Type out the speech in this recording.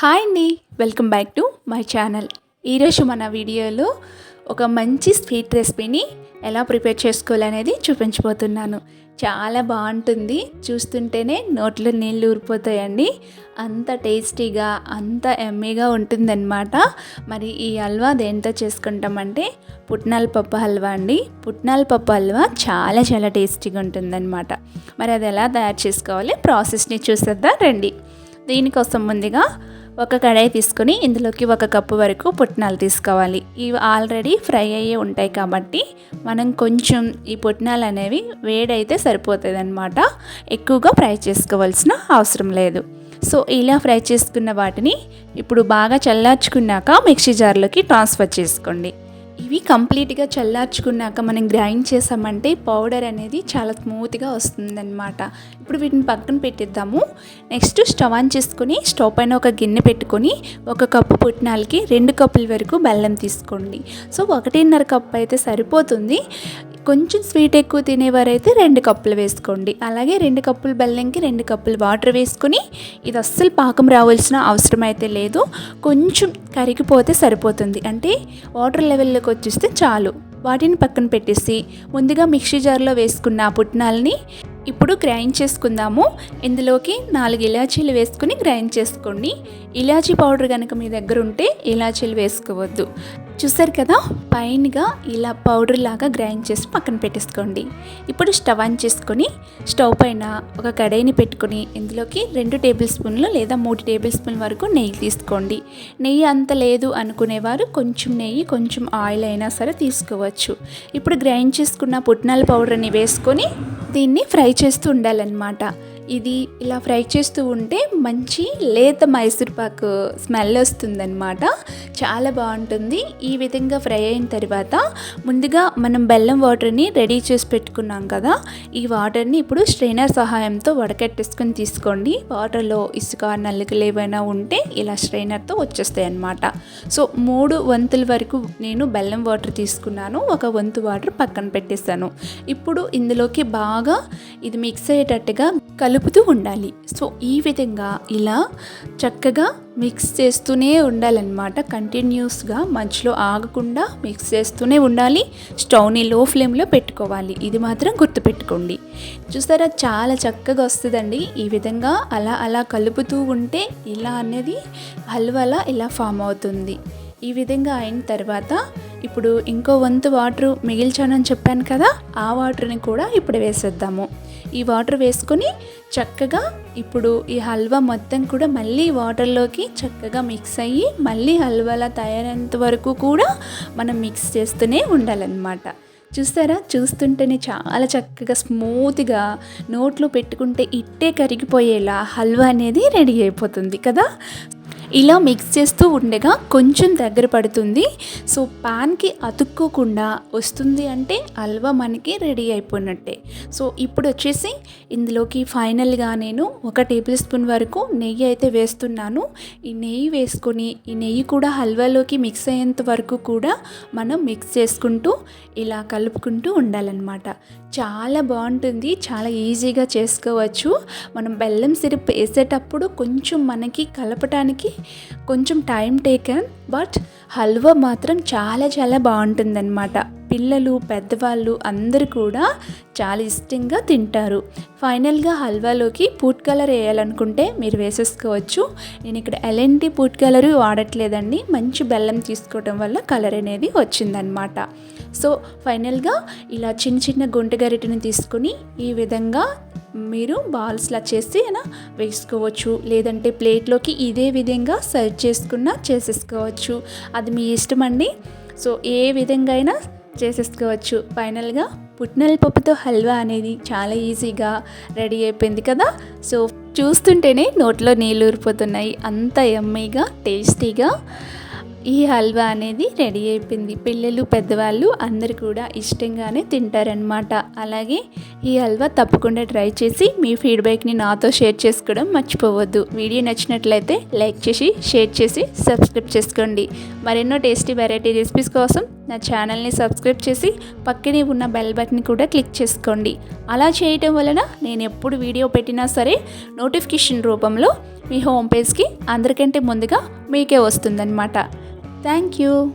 Hi అండి welcome back to my channel. ఈరోజు మన వీడియోలో ఒక మంచి స్వీట్ రెసిపీని ఎలా ప్రిపేర్ చేసుకోవాలనేది చూపించబోతున్నాను. చాలా బాగుంటుంది చూస్తుంటేనే నోట్లో నీళ్ళు ఊరిపోతాయండి. అంత టేస్టీగా అంత ఎమ్మీగా ఉంటుందన్నమాట. మరి ఈ హల్వా దేంతో చేసుకుంటామంటే పుట్నాల పప్పు హల్వా అండి. పుట్నాల పప్పు హల్వా చాలా చాలా టేస్టీగా ఉంటుందన్నమాట. మరి అది ఎలా తయారు చేసుకోవాలి ప్రాసెస్ని చూసేద్దాం రండి. దీనికోసం ముందుగా ఒక కడాయి తీసుకొని ఇందులోకి ఒక కప్పు వరకు పుట్నాలు తీసుకోవాలి. ఇవి ఆల్రెడీ ఫ్రై అయ్యి ఉంటాయి కాబట్టి మనం కొంచెం ఈ పుట్నాలు అనేవి వేడైతే సరిపోతుంది అనమాట ఎక్కువగా ఫ్రై చేసుకోవాల్సిన అవసరం లేదు. సో ఇలా ఫ్రై చేసుకున్న వాటిని ఇప్పుడు బాగా చల్లార్చుకున్నాక మిక్సీ జార్లోకి ట్రాన్స్ఫర్ చేసుకోండి. ఇవి కంప్లీట్గా చల్లార్చుకున్నాక మనం గ్రైండ్ చేసామంటే పౌడర్ అనేది చాలా స్మూత్గా వస్తుందన్నమాట. ఇప్పుడు వీటిని పక్కన పెట్టిద్దాము. నెక్స్ట్ స్టవ్ ఆన్ చేసుకొని స్టవ్ పైన ఒక గిన్నె పెట్టుకొని ఒక కప్పు పుట్నాలకి రెండు కప్పుల వరకు బెల్లం తీసుకోండి. సో ఒకటిన్నర కప్పు అయితే సరిపోతుంది. కొంచెం స్వీట్ ఎక్కువ తినేవారైతే రెండు కప్పులు వేసుకోండి. అలాగే రెండు కప్పులు బెల్లంకి రెండు కప్పులు వాటర్ వేసుకొని ఇది అస్సలు పాకం రావాల్సిన అవసరం అయితే లేదు. కొంచెం కరిగిపోతే సరిపోతుంది. అంటే వాటర్ లెవెల్లోకి వచ్చేస్తే చాలు. వాటిని పక్కన పెట్టేసి ముందుగా మిక్సీ జార్లో వేసుకున్న పుట్నాలని ఇప్పుడు గ్రైండ్ చేసుకుందాము. ఇందులోకి నాలుగు ఇలాచీలు వేసుకుని గ్రైండ్ చేసుకోండి. ఇలాచీ పౌడర్ కనుక మీ దగ్గర ఉంటే ఇలాచీలు వేసుకోవద్దు. చూసారు కదా? పైనగా ఇలా పౌడర్ లాగా గ్రైండ్ చేసి పక్కన పెట్టేసుకోండి. ఇప్పుడు స్టవ్ ఆన్ చేసుకొని స్టవ్ పైన ఒక కడాయిని పెట్టుకొని ఇందులోకి రెండు టేబుల్ స్పూన్లు లేదా మూడు టేబుల్ స్పూన్ వరకు నెయ్యి తీసుకోండి. నెయ్యి అంత లేదు అనుకునేవారు కొంచెం నెయ్యి కొంచెం ఆయిల్ అయినా సరే తీసుకోవచ్చు. ఇప్పుడు గ్రైండ్ చేసుకున్న పుట్నాల పౌడర్ని వేసుకొని దీన్ని ఫ్రై చేస్తూ ఉండాలన్నమాట. ఇది ఇలా ఫ్రై చేస్తూ ఉంటే మంచి లేత మైసూర్పాకు స్మెల్ వస్తుందన్నమాట. చాలా బాగుంటుంది. ఈ విధంగా ఫ్రై అయిన తర్వాత ముందుగా మనం బెల్లం వాటర్ని రెడీ చేసి పెట్టుకున్నాం కదా ఈ వాటర్ని ఇప్పుడు స్ట్రైనర్ సహాయంతో వడకట్టేసుకొని తీసుకోండి. వాటర్లో ఇసుక నల్లికలు ఏవైనా ఉంటే ఇలా స్ట్రైనర్తో వచ్చేస్తాయి అన్నమాట. సో మూడు వంతుల వరకు నేను బెల్లం వాటర్ తీసుకున్నాను. ఒక వంతు వాటర్ పక్కన పెట్టేసాను ఇప్పుడు ఇందులోకి బాగా ఇది మిక్స్ అయ్యేటట్టుగా కలుపుతూ ఉండాలి. సో ఈ విధంగా ఇలా చక్కగా మిక్స్ చేస్తూనే ఉండాలన్నమాట. కంటిన్యూస్గా మధ్యలో ఆగకుండా మిక్స్ చేస్తూనే ఉండాలి. స్టవ్ని లో ఫ్లేమ్లో పెట్టుకోవాలి. ఇది మాత్రం గుర్తుపెట్టుకోండి. చూసారా? చాలా చక్కగా వస్తుందండి. ఈ విధంగా అలా అలా కలుపుతూ ఉంటే ఇలా అనేది హల్వాలా ఇలా ఫామ్ అవుతుంది. ఈ విధంగా అయిన తర్వాత ఇప్పుడు ఇంకో వంతు వాటర్ మిగిల్చానని చెప్పాను కదా? ఆ వాటర్ని కూడా ఇప్పుడు వేసేద్దాము. ఈ వాటర్ వేసుకొని చక్కగా ఇప్పుడు ఈ హల్వా మొత్తం కూడా మళ్ళీ వాటర్లోకి చక్కగా మిక్స్ అయ్యి మళ్ళీ హల్వాలా తయారైనంత వరకు కూడా మనం మిక్స్ చేస్తూనే ఉండాలన్నమాట. చూస్తారా? చూస్తుంటేనే చాలా చక్కగా స్మూత్గా నోట్లో పెట్టుకుంటే ఇట్టే కరిగిపోయేలా హల్వా అనేది రెడీ అయిపోతుంది కదా? ఇలా మిక్స్ చేస్తూ ఉండగా కొంచెం దగ్గర పడుతుంది. సో పాన్కి అతుక్కోకుండా వస్తుంది అంటే హల్వా మనకి రెడీ అయిపోయినట్టే. సో ఇప్పుడు వచ్చేసి ఇందులోకి ఫైనల్గా నేను ఒక టేబుల్ స్పూన్ వరకు నెయ్యి అయితే వేస్తున్నాను. ఈ నెయ్యి వేసుకొని ఈ నెయ్యి కూడా హల్వాలోకి మిక్స్ అయ్యేంత వరకు కూడా మనం మిక్స్ చేసుకుంటూ ఇలా కలుపుకుంటూ ఉండాలన్నమాట. చాలా బాగుంటుంది. చాలా ఈజీగా చేసుకోవచ్చు. మనం బెల్లం సిరప్ వేసేటప్పుడు కొంచెం మనకి కలపటానికి కొంచెం టైం టేకన్ బట్ హల్వా మాత్రం చాలా చాలా బాగుంటుందన్నమాట. పిల్లలు పెద్దవాళ్ళు అందరూ కూడా చాలా ఇష్టంగా తింటారు. ఫైనల్గా హల్వాలోకి ఫుడ్ కలర్ వేయాలనుకుంటే మీరు వేసేసుకోవచ్చు. నేను ఇక్కడ ఎలాంటి ఫుడ్ కలర్ వాడట్లేదండి. మంచి బెల్లం తీసుకోవడం వల్ల కలర్ అనేది వచ్చిందనమాట సో ఫైనల్గా ఇలా చిన్న చిన్న గుంట గరిటెని తీసుకొని ఈ విధంగా మీరు బాల్స్లా చేసి అయినా వేసుకోవచ్చు. లేదంటే ప్లేట్లోకి ఇదే విధంగా సర్వ్ చేసుకున్నా చేసేసుకోవచ్చు. అది మీ ఇష్టం అండి సో ఏ విధంగా అయినా చేసేసుకోవచ్చు. ఫైనల్గా పుట్నల పప్పుతో హల్వా అనేది చాలా ఈజీగా రెడీ అయిపోయింది కదా. సో చూస్తుంటేనే నోట్లో నీళ్ళు ఊరిపోతున్నాయి. అంత ఎమ్మీగా టేస్టీగా ఈ హల్వా అనేది రెడీ అయిపోయింది. పిల్లలు పెద్దవాళ్ళు అందరు కూడా ఇష్టంగానే తింటారనమాట అలాగే ఈ హల్వా తప్పకుండా ట్రై చేసి మీ ఫీడ్బ్యాక్ని నాతో షేర్ చేసుకోవడం మర్చిపోవద్దు. వీడియో నచ్చినట్లయితే లైక్ చేసి షేర్ చేసి సబ్స్క్రైబ్ చేసుకోండి. మరెన్నో టేస్టీ వెరైటీ రెసిపీస్ కోసం నా ఛానల్ని సబ్స్క్రైబ్ చేసి పక్కనే ఉన్న బెల్ బటన్ కూడా క్లిక్ చేసుకోండి. అలా చేయటం వలన నేను ఎప్పుడు వీడియో పెట్టినా సరే నోటిఫికేషన్ రూపంలో మీ హోమ్ పేజ్కి అందరికంటే ముందుగా మీకే వస్తుందన్నమాట. Thank you.